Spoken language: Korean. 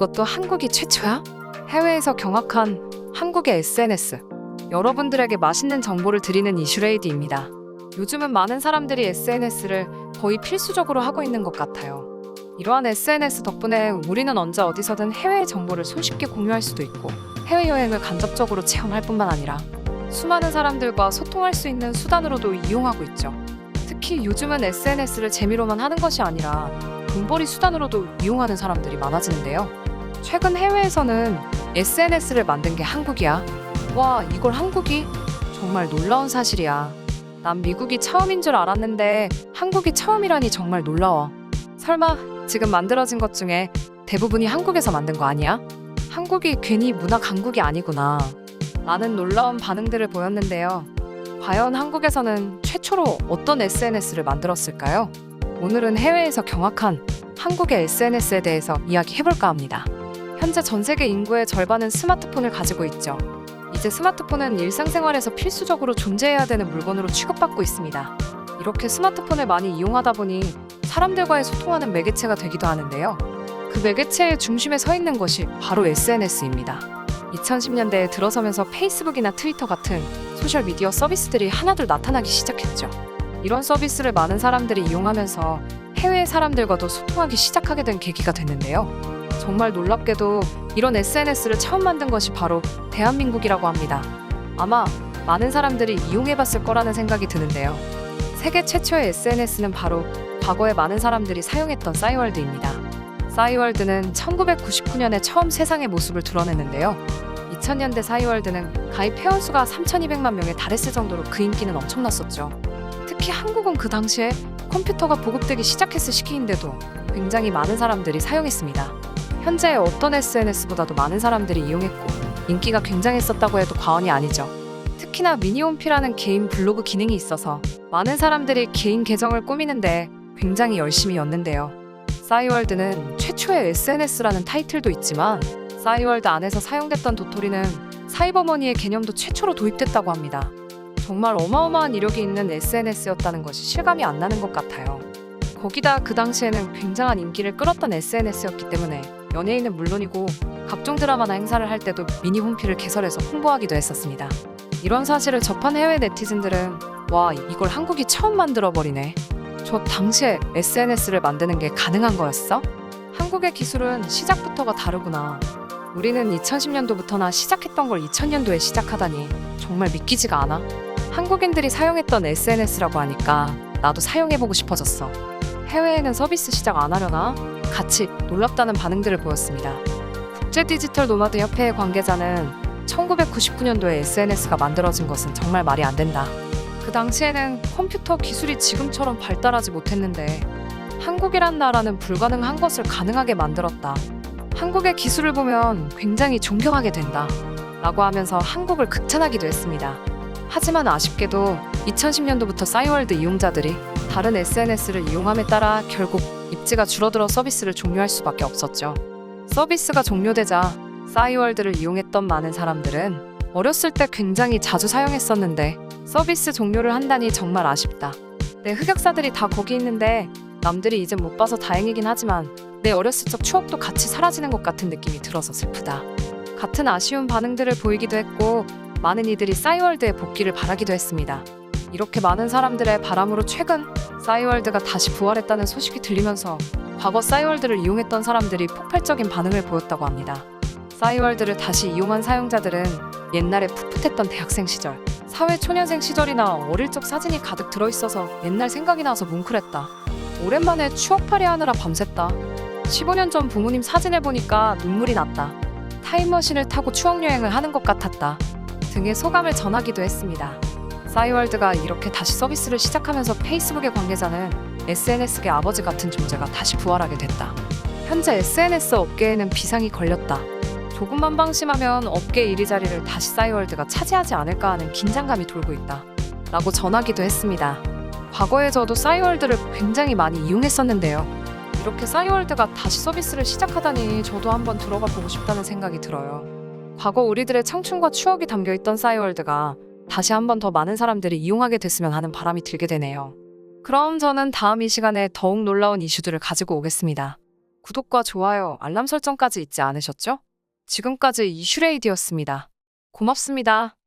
이것도 한국이 최초야? 해외에서 경악한 한국의 SNS. 여러분들에게 맛있는 정보를 드리는 이슈레이디입니다. 요즘은 많은 사람들이 SNS를 거의 필수적으로 하고 있는 것 같아요. 이러한 SNS 덕분에 우리는 언제 어디서든 해외의 정보를 손쉽게 공유할 수도 있고 해외여행을 간접적으로 체험할 뿐만 아니라 수많은 사람들과 소통할 수 있는 수단으로도 이용하고 있죠. 특히 요즘은 SNS를 재미로만 하는 것이 아니라 돈벌이 수단으로도 이용하는 사람들이 많아지는데요. 최근 해외에서는 SNS를 만든 게 한국이야. 와, 이걸 한국이? 정말 놀라운 사실이야. 난 미국이 처음인 줄 알았는데 한국이 처음이라니 정말 놀라워. 설마 지금 만들어진 것 중에 대부분이 한국에서 만든 거 아니야? 한국이 괜히 문화 강국이 아니구나. 라는 놀라운 반응들을 보였는데요. 과연 한국에서는 최초로 어떤 SNS를 만들었을까요? 오늘은 해외에서 경악한 한국의 SNS에 대해서 이야기해볼까 합니다. 현재 전 세계 인구의 절반은 스마트폰을 가지고 있죠. 이제 스마트폰은 일상생활에서 필수적으로 존재해야 되는 물건으로 취급받고 있습니다. 이렇게 스마트폰을 많이 이용하다 보니 사람들과의 소통하는 매개체가 되기도 하는데요. 그 매개체의 중심에 서 있는 것이 바로 SNS입니다. 2010년대에 들어서면서 페이스북이나 트위터 같은 소셜미디어 서비스들이 하나둘 나타나기 시작했죠. 이런 서비스를 많은 사람들이 이용하면서 해외 사람들과도 소통하기 시작하게 된 계기가 됐는데요. 정말 놀랍게도 이런 SNS를 처음 만든 것이 바로 대한민국이라고 합니다. 아마 많은 사람들이 이용해봤을 거라는 생각이 드는데요. 세계 최초의 SNS는 바로 과거에 많은 사람들이 사용했던 싸이월드입니다. 싸이월드는 1999년에 처음 세상의 모습을 드러냈는데요. 2000년대 싸이월드는 가입 회원수가 3,200만 명에 달했을 정도로 그 인기는 엄청났었죠. 특히 한국은 그 당시에 컴퓨터가 보급되기 시작했을 시기인데도 굉장히 많은 사람들이 사용했습니다. 현재 어떤 SNS보다도 많은 사람들이 이용했고 인기가 굉장했었다고 해도 과언이 아니죠. 특히나 미니홈피라는 개인 블로그 기능이 있어서 많은 사람들이 개인 계정을 꾸미는데 굉장히 열심히 였는데요. 싸이월드는 최초의 SNS라는 타이틀도 있지만 싸이월드 안에서 사용됐던 도토리는 사이버머니의 개념도 최초로 도입됐다고 합니다. 정말 어마어마한 이력이 있는 SNS였다는 것이 실감이 안 나는 것 같아요. 거기다 그 당시에는 굉장한 인기를 끌었던 SNS였기 때문에 연예인은 물론이고 각종 드라마나 행사를 할 때도 미니 홈피를 개설해서 홍보하기도 했었습니다. 이런 사실을 접한 해외 네티즌들은 와 이걸 한국이 처음 만들어 버리네. 저 당시에 SNS를 만드는 게 가능한 거였어? 한국의 기술은 시작부터가 다르구나. 우리는 2010년도부터나 시작했던 걸 2000년도에 시작하다니 정말 믿기지가 않아. 한국인들이 사용했던 SNS라고 하니까 나도 사용해보고 싶어졌어. 해외에는 서비스 시작 안 하려나? 같이 놀랍다는 반응들을 보였습니다. 국제 디지털 노마드 협회의 관계자는 1999년도에 SNS가 만들어진 것은 정말 말이 안 된다. 그 당시에는 컴퓨터 기술이 지금처럼 발달하지 못했는데 한국이란 나라는 불가능한 것을 가능하게 만들었다. 한국의 기술을 보면 굉장히 존경하게 된다. 라고 하면서 한국을 극찬하기도 했습니다. 하지만 아쉽게도 2010년도부터 싸이월드 이용자들이 다른 SNS를 이용함에 따라 결국 입지가 줄어들어 서비스를 종료할 수밖에 없었죠. 서비스가 종료되자 싸이월드를 이용했던 많은 사람들은 어렸을 때 굉장히 자주 사용했었는데 서비스 종료를 한다니 정말 아쉽다. 내 흑역사들이 다 거기 있는데 남들이 이제 못 봐서 다행이긴 하지만 내 어렸을 적 추억도 같이 사라지는 것 같은 느낌이 들어서 슬프다. 같은 아쉬운 반응들을 보이기도 했고 많은 이들이 싸이월드의 복귀를 바라기도 했습니다. 이렇게 많은 사람들의 바람으로 최근 싸이월드가 다시 부활했다는 소식이 들리면서 과거 싸이월드를 이용했던 사람들이 폭발적인 반응을 보였다고 합니다. 싸이월드를 다시 이용한 사용자들은 옛날에 풋풋했던 대학생 시절, 사회 초년생 시절이나 어릴 적 사진이 가득 들어있어서 옛날 생각이 나서 뭉클했다. 오랜만에 추억팔이 하느라 밤샜다. 15년 전 부모님 사진을 보니까 눈물이 났다. 타임머신을 타고 추억여행을 하는 것 같았다. 등의 소감을 전하기도 했습니다. 싸이월드가 이렇게 다시 서비스를 시작하면서 페이스북의 관계자는 SNS계 아버지 같은 존재가 다시 부활하게 됐다. 현재 SNS 업계에는 비상이 걸렸다. 조금만 방심하면 업계 이리자리를 다시 싸이월드가 차지하지 않을까 하는 긴장감이 돌고 있다. 라고 전하기도 했습니다. 과거에 저도 싸이월드를 굉장히 많이 이용했었는데요. 이렇게 싸이월드가 다시 서비스를 시작하다니 저도 한번 들어가 보고 싶다는 생각이 들어요. 과거 우리들의 청춘과 추억이 담겨 있던 싸이월드가 다시 한 번 더 많은 사람들이 이용하게 됐으면 하는 바람이 들게 되네요. 그럼 저는 다음 이 시간에 더욱 놀라운 이슈들을 가지고 오겠습니다. 구독과 좋아요, 알람 설정까지 잊지 않으셨죠? 지금까지 이슈레이디였습니다. 고맙습니다.